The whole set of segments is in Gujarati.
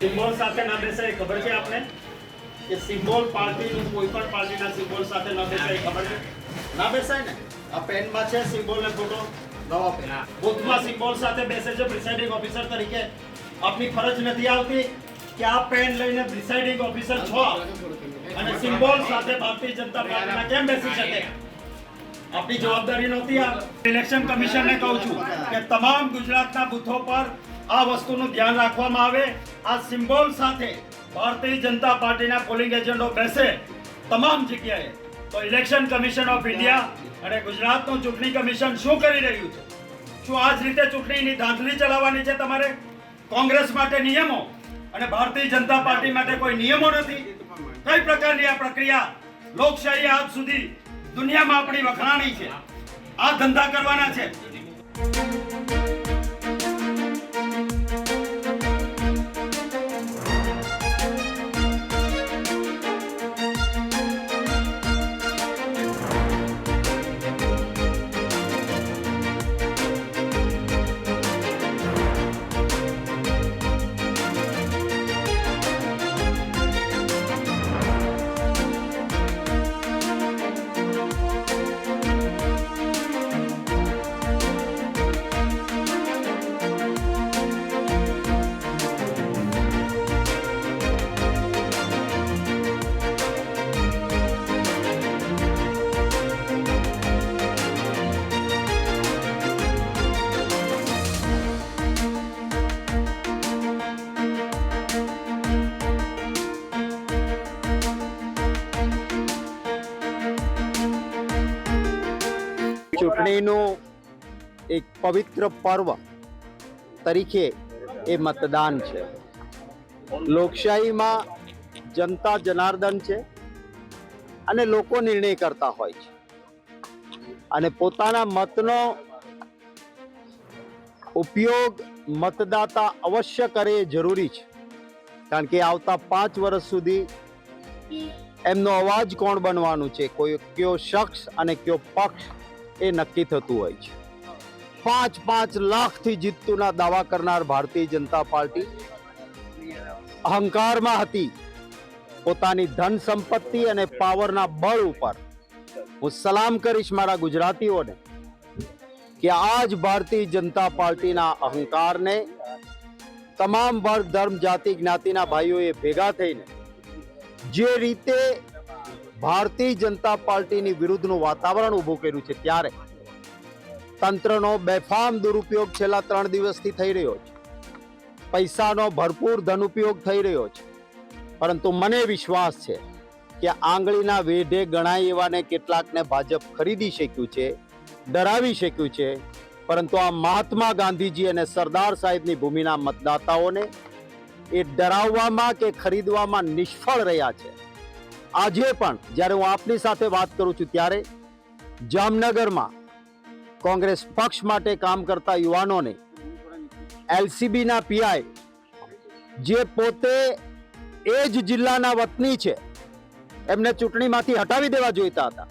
સિમ્બોલ સાથે ના બેસાય ખબર છે આપને? કે સિમ્બોલ પાર્ટીનું કોઈ પણ પાર્ટીના સિમ્બોલ સાથે ન બેસાય ખબર છે? ના બેસાય ને? આ પેનમાં છે સિમ્બોલ ને ફોટો નવા પેન બુથમાં સિમ્બોલ સાથે બેસે છે પ્રિસાઇડિંગ ઓફિસર તરીકે. આપની ફરજ નથી આવતી કે આ પેન લઈને પ્રિસાઇડિંગ ઓફિસર છો. અને સિમ્બોલ સાથે ભારતીય જનતા પાર્ટીના કેમ બેસી શકે? આપની જવાબદારી નહોતી આ. ઇલેક્શન કમિશનને કહું છું કે તમામ ગુજરાતના બૂથો પર આ વસ્તુનું ધ્યાન રાખવામાં આવે. આ સિમ્બોલ સાથે ભારતીય જનતા પાર્ટીના પોલિંગ એજન્ટો બેસે તમામ જગ્યાએ. તો ઇલેક્શન કમિશન ઓફ ઇન્ડિયા અને ગુજરાતનું ચૂંટણી કમિશન શું કરી રહ્યું છે? શું આ જ રીતે ચૂંટણીની ધાંધલી ચલાવવાની છે તમારે? કોંગ્રેસ માટે નિયમો અને ભારતીય જનતા પાર્ટી માટે કોઈ નિયમો નથી? કઈ પ્રકારની આ પ્રક્રિયા લોકશાહી આજ સુધી દુનિયામાં આપણી વખણાણી છે? આ ધંધા કરવાના છે? ચૂંટણીનું એક પવિત્ર પર્વ તરીકે એ મતદાન છે. લોકશાહીમાં જનતા જનાર્દન છે અને લોકો નિર્ણય કરતા હોય છે. અને પોતાના મતનો ઉપયોગ મતદાતા અવશ્ય કરે એ જરૂરી છે. કારણ કે આવતા પાંચ વર્ષ સુધી એમનો અવાજ કોણ બનવાનું છે? કોઈ કયો શખ્સ અને કયો પક્ષ એ નક્કી થતું હોય છે. પાંચ પાંચ લાખથી જીતતુંના દાવા કરનાર ભારતીય જનતા પાર્ટી અહંકારમાં હતી. પોતાની ધન સંપત્તિ અને પાવરના બળ ઉપર. હું સલામ કરીશ મારા ગુજરાતીઓને કે આજ ભારતીય જનતા પાર્ટીના અહંકારને તમામ વર્ગ, ધર્મ, જાતિ, જ્ઞાતિના ભાઈઓએ ભેગા થઈને જે રીતે ભારતીય જનતા પાર્ટીની વિરુદ્ધનું વાતાવરણ ઊભું કર્યું છે ત્યારે. તંત્રનો બેફામ દુરુપયોગ છેલ્લા ત્રણ દિવસથી થઈ રહ્યો છે. પૈસાનો ભરપૂર ધનુપયોગ થઈ રહ્યો છે. પરંતુ મને વિશ્વાસ છે કે આંગળીના વેઢે ગણાય એવાને કેટલાકને ભાજપ ખરીદી શક્યું છે, ડરાવી શક્યું છે, પરંતુ આ મહાત્મા ગાંધીજી અને સરદાર સાહેબની ભૂમિના મતદાતાઓને એ ડરાવવામાં કે ખરીદવામાં નિષ્ફળ રહ્યા છે. આજે પણ જ્યારે હું આપની સાથે વાત કરું છું ત્યારે જામનગરમાં કોંગ્રેસ પક્ષ માટે કામ કરતા યુવાનોને એલસીબીના પીઆઈ જે પોતે એ જ જિલ્લાના વતની છે, એમને ચૂંટણીમાંથી હટાવી દેવા જોઈતા હતા.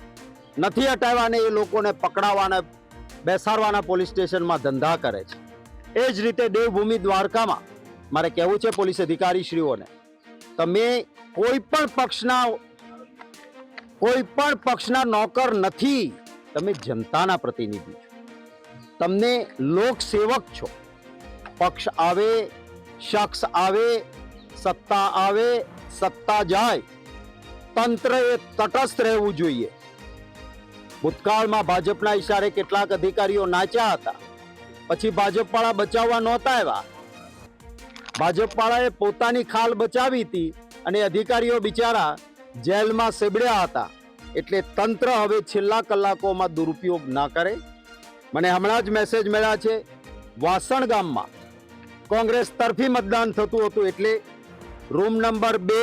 નથી હટાવવાને એ લોકોને પકડાવવાના, બેસાડવાના પોલીસ સ્ટેશનમાં ધંધા કરે છે. એ જ રીતે દેવભૂમિ દ્વારકામાં, મારે કહેવું છે પોલીસ અધિકારીશ્રીઓને, તમે કોઈ પણ પક્ષના કોઈ પણ પક્ષના નોકર નથી. તમે જનતાના પ્રતિનિધિ છો. તમને લોકસેવક છો. પક્ષ આવે, શખ્સ આવે, સત્તા આવે, સત્તા જાય. તંત્ર એ તટસ્થ રહેવું જોઈએ. ભૂતકાળમાં ભાજપના ઈશારે કેટલાક અધિકારીઓ નાચ્યા હતા. પછી ભાજપવાળા બચાવવા નહોતા આવ્યા. ભાજપવાળાએ પોતાની ખાલ બચાવી હતી અને અધિકારીઓ બિચારા જેલમાં સેબડ્યા હતા. એટલે તંત્ર હવે છેલ્લા કલાકોમાં દુરુપયોગ ના કરે. મને હમણાં જ મેસેજ મળ્યા છે વાસણ ગામમાં. કોંગ્રેસ તરફી મતદાન થતું હતું એટલે રૂમ નંબર બે.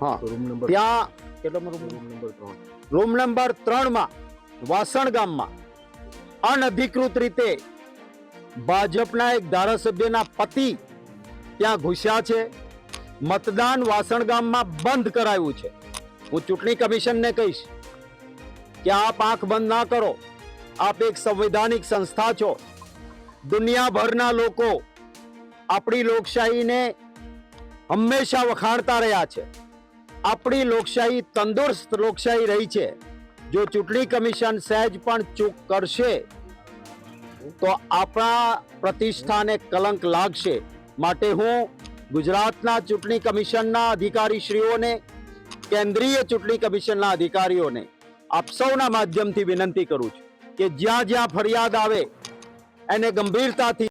હા? ત્યાં રૂમ રૂમ નંબર ત્રણમાં વાસણ ગામમાં અનધિકૃત રીતે ભાજપના એક ધારાસભ્યના પતિ ત્યાં ઘૂસ્યા છે. મતદાન વાસણ ગામમાં બંધ કરાયું છે. હું ચૂંટણી કમિશનને કહીશ કે આપ આંખ બંધ ના કરો. આપ એક સંવૈધાનિક સંસ્થા છો. દુનિયાભરના લોકો આપણી લોકશાહીને હંમેશા વખાણતા રહ્યા છે. આપણી લોકશાહી તંદુરસ્ત લોકશાહી રહી છે. જો ચૂંટણી કમિશન સહેજ પણ ચૂક કરશે, તો આપણા પ્રતિષ્ઠાને કલંક લાગશે. માટે હું ગુજરાતના ચૂંટણી કમિશનના અધિકારીશ્રીઓને, કેન્દ્રીય ચૂંટણી કમિશનના અધિકારીઓને આપ સૌના માધ્યમથી વિનંતી કરું છું કે જ્યાં જ્યાં ફરિયાદ આવે, એને ગંભીરતાથી